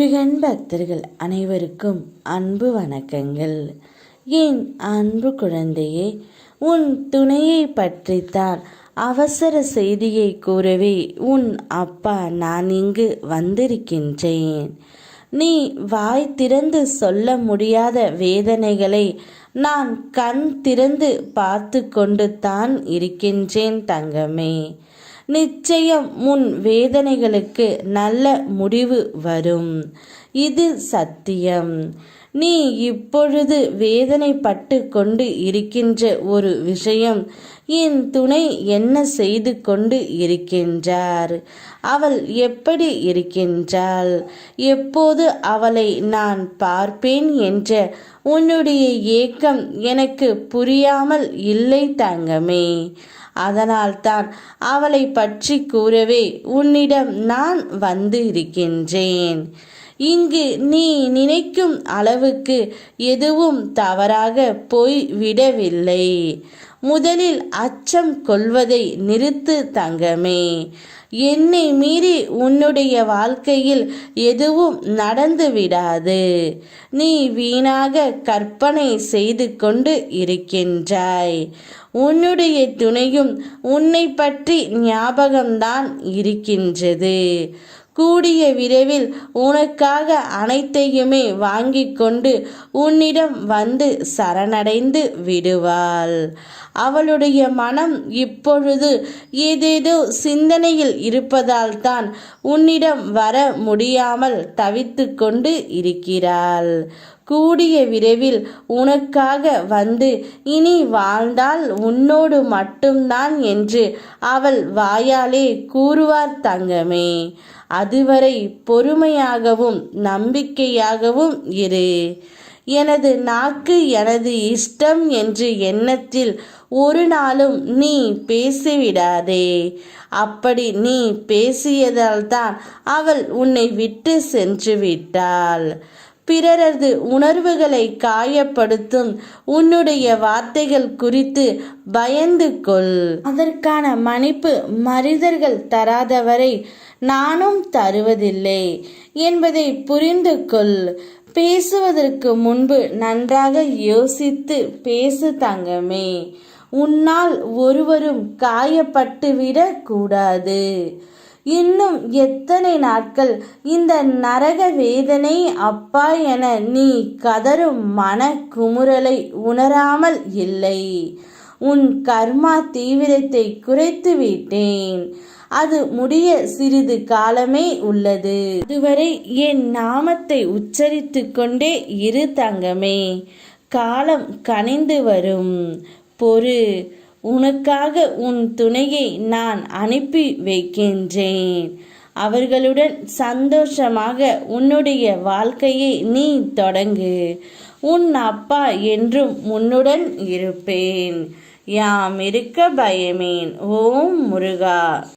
Begin பக்தர்கள் அனைவருக்கும் அன்பு வணக்கங்கள். என் அன்பு குழந்தையே உன் துணையை பற்றித்தான் அவசர செய்தியை கூறவே உன் அப்பா நான் இங்கு வந்திருக்கின்றேன். நீ வாய் திறந்து சொல்ல முடியாத வேதனைகளை நான் கண் திறந்து பார்த்து கொண்டு தான் இருக்கின்றேன் தங்கமே. நிச்சயம் உன் வேதனைகளுக்கு நல்ல முடிவு வரும். இது சத்தியம். நீ இப்பொழுது வேதனைப்பட்டு கொண்டு இருக்கின்ற ஒரு விஷயம் என் துணை என்ன செய்து கொண்டு இருக்கின்றார்? அவள் எப்படி இருக்கின்றாள்? எப்போது அவளை நான் பார்ப்பேன் என்ற உன்னுடைய ஏக்கம் எனக்கு புரியாமல் இல்லை தங்கமே. அதனால்தான் அவளை பற்றி கூறவே உன்னிடம் நான் வந்து இருக்கின்றேன். இங்கு நீ நினைக்கும் அளவுக்கு எதுவும் தவறாக போய் விடவில்லை முதலில் அச்சம் கொள்வதை நிறுத்து தங்கமே. என்னை மீறி உன்னுடைய வாழ்க்கையில் எதுவும் நடந்து விடாது நீ வீணாக கற்பனை செய்து கொண்டு இருக்கின்றாய். உன்னுடைய துணையும் உன்னை பற்றி ஞாபகம்தான் இருக்கின்றது. கூடிய விரைவில் உனக்காக அனைத்தையுமே வாங்கி கொண்டு உன்னிடம் வந்து சரணடைந்து விடுவாள். அவளுடைய மனம் இப்பொழுது ஏதேதோ சிந்தனையில் இருப்பதால் தான் உன்னிடம் வர முடியாமல் தவித்து கொண்டு இருக்கிறாள். கூடிய விரைவில் உனக்காக வந்து இனி வாழ்ந்தால் உன்னோடு மட்டும்தான் என்று அவள் வாயாலே கூறுவார் தங்கமே. அதுவரை பொறுமையாகவும் நம்பிக்கையாகவும் இரு. எனது நாக்கு எனது இஷ்டம் என்று எண்ணத்தில் ஒரு நாளும் நீ பேசிவிடாதே. அப்படி நீ பேசியதால் தான் அவள் உன்னை விட்டு சென்று விட்டாள். பிறரது உணர்வுகளை காயப்படுத்தும். உன்னுடைய வார்த்தைகள் குறித்து பயந்து கொள். அதற்கான மன்னிப்பு மனிதர்கள் தராதவரை நானும் தருவதில்லை என்பதை புரிந்து கொள். பேசுவதற்கு முன்பு நன்றாக யோசித்து பேசு தங்கமே. உன்னால் ஒருவரும் காயப்பட்டுவிடக் கூடாது இன்னும் எத்தனை நாட்கள் இந்த நரக வேதனை அப்பா என நீ கதரும் மன குமுறலை உணராமல் இல்லை. உன் கர்மா தீவிரத்தை குறைத்து விட்டேன். அது முடிய சிறிது காலமே உள்ளது. இதுவரை என் நாமத்தை உச்சரித்து கொண்டே இரு தங்கமே. காலம் கனிந்து வரும். பொறு. உனக்காக உன் துணையை நான் அனுப்பி வைக்கின்றேன். அவர்களுடன் சந்தோஷமாக உன்னுடைய வாழ்க்கையை நீ தொடங்கு. உன் அப்பா என்றும் உன்னுடன் இருப்பேன். யாம் இருக்க பயமேன். ஓம் முருகா.